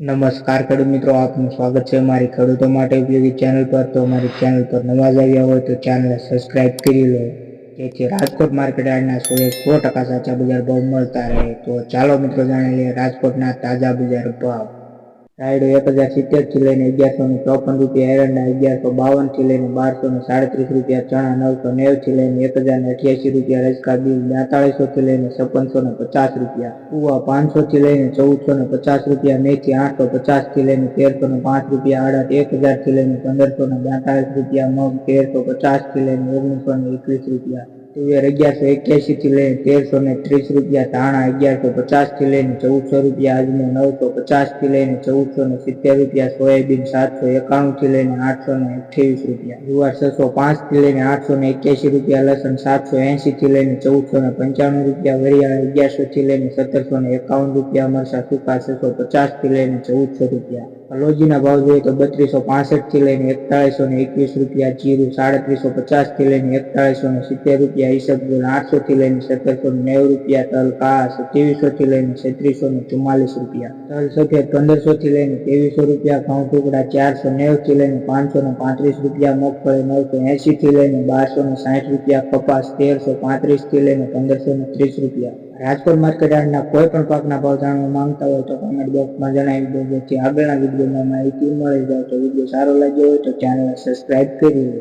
નમસ્કાર ખેડૂત મિત્રો, આપનું સ્વાગત છે મારી ખેડૂતો માટે ઉપયોગી ચેનલ પર. તો મારી ચેનલ પર નવા જ આવ્યા હોય તો ચેનલ સબસ્ક્રાઇબ કરી લો. જેથી રાજકોટ માર્કેટ યાર્ડના સોએ સો ટકા સાચા બજાર ભાવ મળતા રહે. તો ચાલો મિત્રો જાણી લઈએ રાજકોટના તાજા બજાર ભાવ. રાયડો એક હજાર સિત્તેરથી લઈને અગિયારસો ને ચોપન રૂપિયા એરંડા અગિયારસો બાવનથી લઈને બારસો ને સાડત્રીસ રૂપિયા, ચણા નવસો નેવથી લઈને એક હજાર ને અઠ્યાસી રૂપિયા રસકા બીજ બેતાળીસો થી લઈને છપ્પનસો ને પચાસ રૂપિયા કુવા પાંચસો થી લઈને ચૌદસો ને પચાસ રૂપિયા, મેથી આઠસો પચાસથી લઈને તેરસો ને પાંચ રૂપિયા આડત એક હજારથી લઈને પંદરસો ને બેતાળીસ રૂપિયા, મગ તેરસો પચાસથી લઈને ઓગણીસો ને એકવીસ રૂપિયા. તુવેર અગિયારસો એક્યાસી થી લઈને તેરસો ને ત્રીસ રૂપિયા ધાણા અગિયારસો પચાસથી લઈને ચૌદસો રૂપિયા આજનો નવસો પચાસથી લઈને ચૌદસો ને સિત્તેર રૂપિયા સોયાબીન સાતસો એકાણું થી લઈને આઠસો ને અઠ્યાવીસ રૂપિયા જુવાર છસો પાંચથી લઈને આઠસો ને એક્યાસી રૂપિયા લસણ સાતસો એંશી થી લઈને ચૌદસો ને પંચાણું રૂપિયા વરિયાળ અગિયારસો થી લઈને સત્તરસો ને એકાવન રૂપિયા મરસા સૂકા છસો પચાસથી લઈને ચૌદસો રૂપિયા હલોજીના ભાવ જોઈએ તો બત્રીસો પાસઠથી લઈને એકતાળીસો ને એકવીસ રૂપિયા જીરું સાડત્રીસો પચાસથી લઈને એકતાળીસો ને સિત્તેર રૂપિયા ઈસબગુલ આઠસો થી લઈને સત્તરસો નેવું રૂપિયા તલ કાસ ત્રેવીસો થી લઈને છત્રીસો ને ચુમ્માલીસ રૂપિયા. તલ સફેદ પંદરસો થી લઈને ત્રેવીસો રૂપિયા, ઘઉં ટુકડા ચારસો નેવથી લઈને પાંચસો ને પાંત્રીસ રૂપિયા, મગફળી નવસો થી લઈને બારસો ને સાઠ રૂપિયા, કપાસ તેરસો પાંત્રીસથી લઈને પંદરસો ને ત્રીસ રૂપિયા. રાજકોટ માર્કેટ યાર્ડના કોઈ પણ પાકના ભાવ જાણવા માંગતા હોય તો કમેન્ટ બોક્સમાં જણાવી દો, જેથી આગળના વિડીયોમાં માહિતી મળી જાય તો વીડિયો સારો લાગ્યો હોય તો ચેનલ સબસ્ક્રાઇબ કરી લો